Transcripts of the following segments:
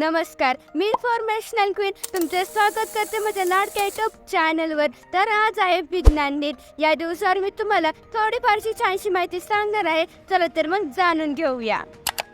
नमस्कार मी informational queen तुमचे स्वागत करते माझ्या लाडक्या युट्यूब चॅनलवर तर आज आहे विज्ञान दिन. या दिवसावर मी तुम्हाला थोडीफारशी छानशी माहिती सांगणार आहे. चला तर मग जाणून घेऊया.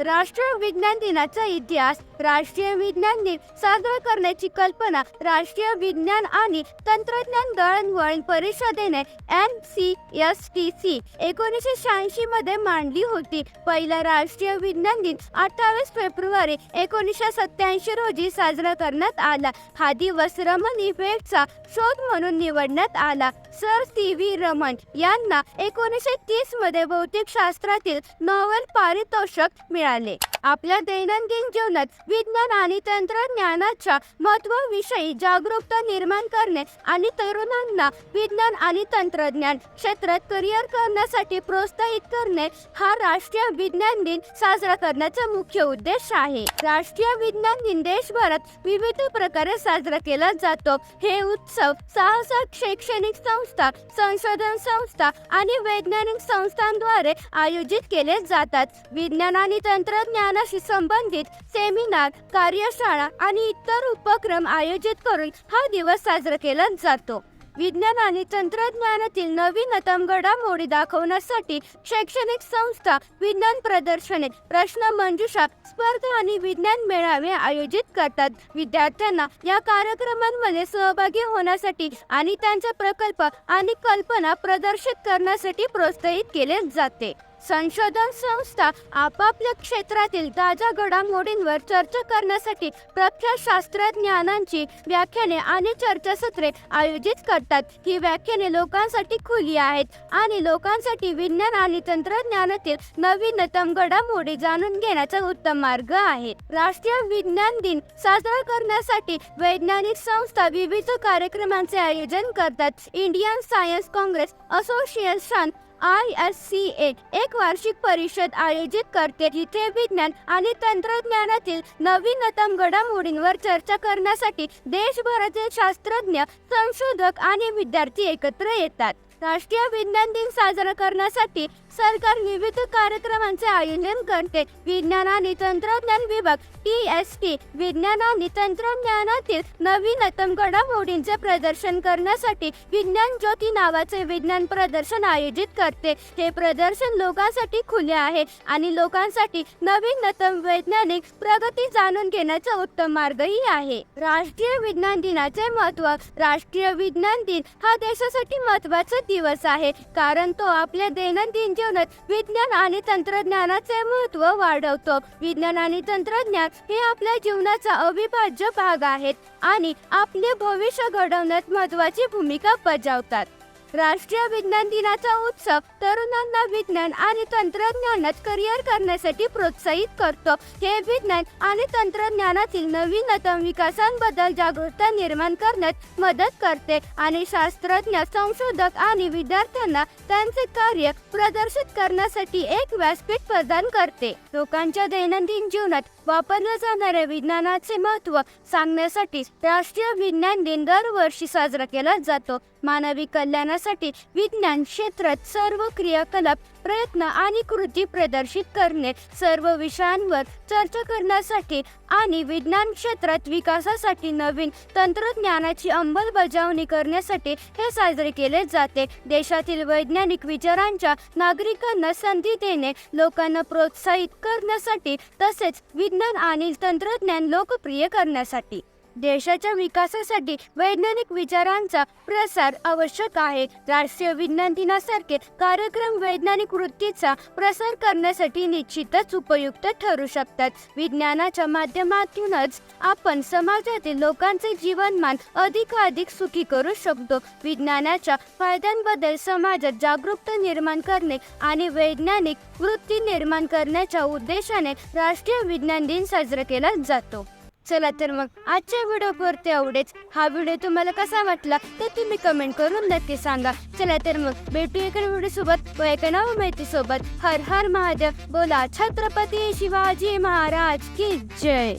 राष्ट्रीय विज्ञान दिनाचा इतिहास. राष्ट्रीय विज्ञान दिन साजरा करण्याची कल्पना राष्ट्रीय विज्ञान आणि तंत्रज्ञान दळणवळण परिषदेने N C S T C एकोणीसशे शहाऐंशी मध्ये मांडली होती. पहिला राष्ट्रीय विज्ञान दिन अठ्ठावीस फेब्रुवारी एकोणीसशे सत्याऐंशी रोजी साजरा करण्यात आला. हा दिवस रमन इफेक्टचा शोध म्हणून निवडण्यात आला. सर सी व्ही रमन यांना एकोणीसशे तीसमध्ये भौतिक शास्त्रातील नोबेल पारितोषिक मिळाले. आपल्या दैनंदिन जीवनात विज्ञान आणि तंत्रज्ञानाच्या महत्वाविषयी जागरूकता निर्माण करणे आणि तरुणांना विज्ञान आणि तंत्रज्ञान क्षेत्रात करिअर करण्यासाठी प्रोत्साहित करणे हा राष्ट्रीय विज्ञान दिन साजरा करण्याचा मुख्य उद्देश आहे. राष्ट्रीय विज्ञान दिन देशभरात विविध प्रकारे साजरा केला जातो. हे उत्सव सहसा शैक्षणिक संस्था संशोधन संस्था आणि वैज्ञानिक संस्थांद्वारे आयोजित केले जातात. विज्ञान आणि तंत्रज्ञानाशी संबंधित सेमिनार कार्यशाळा आणि इतर उपक्रम आयोजित करून हा दिवस साजरा केला जातो. विज्ञान आणि तंत्रज्ञानातील नवीनतम घडामोडी दाखवण्यासाठी शैक्षणिक संस्था विज्ञान प्रदर्शने प्रश्न मंजुषा स्पर्धा आणि विज्ञान मेळावे आयोजित करतात. विद्यार्थ्यांना या कार्यक्रमांमध्ये सहभागी होण्यासाठी आणि त्यांचे प्रकल्प आणि कल्पना प्रदर्शित करण्यासाठी प्रोत्साहित केले जाते. संशोधन संस्था आपापल्या क्षेत्रातील ताज्या घडामोडींवर चर्चा करण्यासाठी प्रख्यात शास्त्रज्ञानांची व्याख्याने आणि चर्चासत्रे आयोजित करतात. ही व्याख्याने लोकांसाठी खुली आहेत आणि लोकांसाठी विज्ञान आणि तंत्रज्ञानातील नवीनतम घडामोडी जाणून घेण्याचा उत्तम मार्ग आहे. राष्ट्रीय विज्ञान दिन साजरा करण्यासाठी वैज्ञानिक संस्था विविध कार्यक्रमांचे आयोजन करतात. Indian Science Congress Association I S C A एक वार्षिक परिषद आयोजित करते जिथे विज्ञान आणि तंत्रज्ञानातील नवीनतम घडामोडींवर चर्चा करण्यासाठी देशभरातील शास्त्रज्ञ संशोधक आणि विद्यार्थी एकत्र येतात. राष्ट्रीय विज्ञान दिन साजरा करण्यासाठी सरकार विविध कार्यक्रमांचे आयोजन करते. विज्ञान आणि तंत्रज्ञान विभाग टी एस टी विज्ञान आणि तंत्रज्ञानातील नवीनतम घडामोडींचे प्रदर्शन करण्यासाठी विज्ञान ज्योती नावाचे विज्ञान प्रदर्शन आयोजित करते. हे प्रदर्शन लोकांसाठी खुले आहे आणि लोकांसाठी नवीनतम वैज्ञानिक प्रगती जाणून घेण्याचा उत्तम मार्गही आहे. राष्ट्रीय विज्ञान दिनाचे महत्त्व राष्ट्रीय विज्ञान दिन हा देशासाठी महत्त्वाचा दिवस आहे. कारण तो आपल्या दैनंदिन जीवनात विज्ञान आणि तंत्रज्ञानाचे महत्त्व वाढवतो. विज्ञान आणि तंत्रज्ञान हे आपल्या जीवनाचा अविभाज्य भाग आहेत आणि आपले भविष्य घडवण्यात महत्वाची भूमिका बजावतात. राष्ट्रीय विज्ञान दिनाचा उत्सव तरुणांना विज्ञान आणि तंत्रज्ञानात करिअर करण्यासाठी प्रोत्साहित करतो. हे विज्ञान आणि तंत्रज्ञानातील नवीनतम विकासांबद्दल जागरूकता निर्माण करण्यात मदत करते आणि शास्त्रज्ञ संशोधक आणि विद्यार्थ्यांना त्यांचे कार्य प्रदर्शित करण्यासाठी एक व्यासपीठ प्रदान करते. लोकांच्या दैनंदिन जीवनात वापरल्या जाणाऱ्या विज्ञानाचे महत्त्व सांगण्यासाठी राष्ट्रीय विज्ञान दिन दरवर्षी साजरा केला जातो. मानवी कल्याणासाठी विज्ञान क्षेत्रात सर्व क्रियाकलाप प्रयत्न आणि कृती प्रदर्शित करणे सर्व विषयांवर चर्चा करण्यासाठी आणि विज्ञान क्षेत्रात विकासासाठी नवीन तंत्रज्ञानाची अंमलबजावणी करण्यासाठी हे साजरे केले जाते. देशातील वैज्ञानिक विचारांच्या नागरिकांना संधी देणे लोकांना प्रोत्साहित करण्यासाठी तसेच विज्ञान आणि तंत्रज्ञान लोकप्रिय करण्यासाठी. देशाच्या विकासासाठी वैज्ञानिक विचारांचा प्रसार आवश्यक आहे. राष्ट्रीय विज्ञान दिनासारखे कार्यक्रम वैज्ञानिक वृत्तीचा प्रसार करण्यासाठी निश्चितच उपयुक्त ठरू शकतात. विज्ञानाच्या माध्यमातूनच आपण समाजातील लोकांचे जीवनमान अधिकाधिक सुखी करू शकतो. विज्ञानाच्या फायद्यांबद्दल समाजात जागरूकता निर्माण करणे आणि वैज्ञानिक वृत्ती निर्माण करण्याच्या उद्देशाने राष्ट्रीय विज्ञान दिन साजरा केला जातो. चला तर मग आजच्या व्हिडिओ पुरते एवढेच. हा व्हिडिओ तुम्हाला कसा वाटला ते तुम्ही कमेंट करून नक्की सांगा. चला तर मग भेटू एका व्हिडिओ सोबत व एका नव माहिती सोबत हर हर महादेव. बोला छत्रपती शिवाजी महाराज की जय.